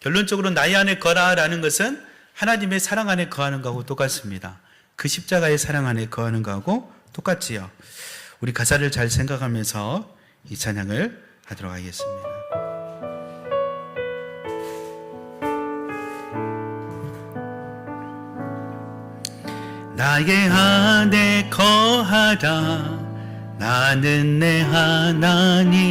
결론적으로 나의 안에 거라라는 것은 하나님의 사랑 안에 거하는 거하고 똑같습니다. 그 십자가의 사랑 안에 거하는 거하고 똑같지요. 우리 가사를 잘 생각하면서 이 찬양을 하도록 하겠습니다. 나의 안에 거하라 나는 내 하나님이니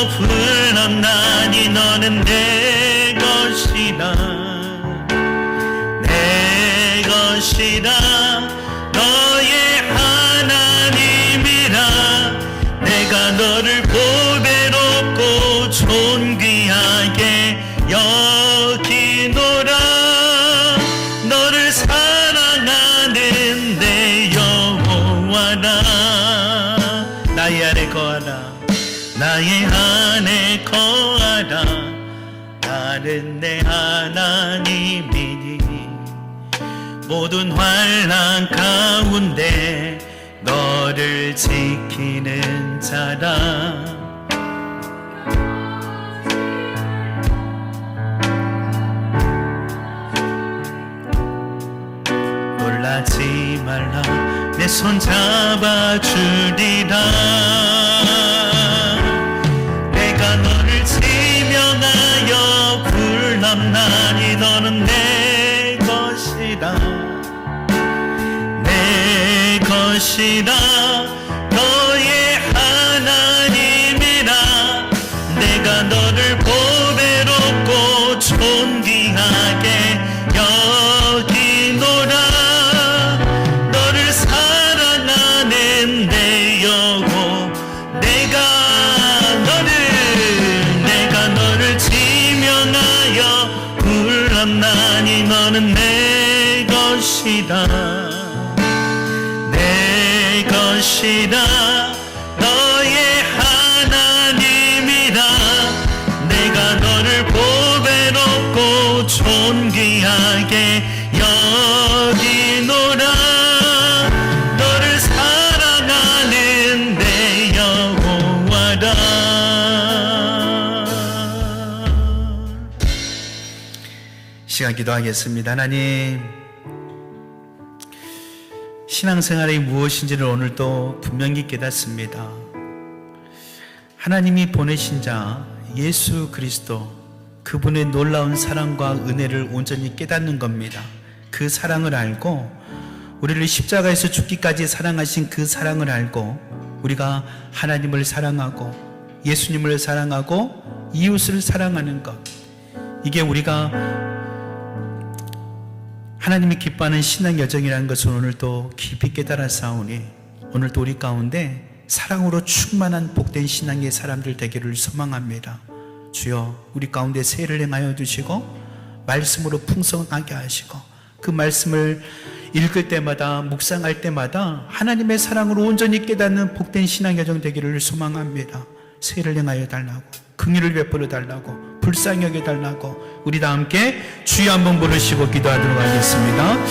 명하여 불렀나니 너는 내 것이다. 내 것이다. 너의 하나님이라. 내가 너를 보배롭고 존귀하게 여기노라. 너를 사랑하는 내 여호와라. 나의 안에 거하라 나의 안에 거하라. 나는 내 하나님이니. 모든 환란 가운데 너를 지키는 자라. 놀라지 말라. 내 손 잡아주리라 내 것이다. 너의 하나님이라. 내가 너를 보배롭고 존귀하게 여기노라. 너를 사랑하는 내 영혼. 내가 너를 내가 너를 지명하여 불렀나니 너는 내 것이다. 내 것이다. 너의 하나님이라 내가 너를 보배롭고 존귀하게 여기노라 너를 사랑하는 내 여호와라 시간 기도하겠습니다. 하나님 신앙생활이 무엇인지를 오늘 또 분명히 깨닫습니다. 하나님이 보내신 자 예수 그리스도 그분의 놀라운 사랑과 은혜를 온전히 깨닫는 겁니다. 그 사랑을 알고 우리를 십자가에서 죽기까지 사랑하신 그 사랑을 알고 우리가 하나님을 사랑하고 예수님을 사랑하고 이웃을 사랑하는 것 이게 우리가 하나님이 기뻐하는 신앙 여정이라는 것을 오늘 또 깊이 깨달아 싸우니 오늘 또 우리 가운데 사랑으로 충만한 복된 신앙의 사람들 되기를 소망합니다. 주여 우리 가운데 세를 행하여 주시고 말씀으로 풍성하게 하시고 그 말씀을 읽을 때마다 묵상할 때마다 하나님의 사랑으로 온전히 깨닫는 복된 신앙 여정 되기를 소망합니다. 세를 행하여 달라고 긍휼을 베풀어 달라고 불쌍히 여겨 달라고 우리 다 함께 주여 한번 부르시고 기도하도록 하겠습니다.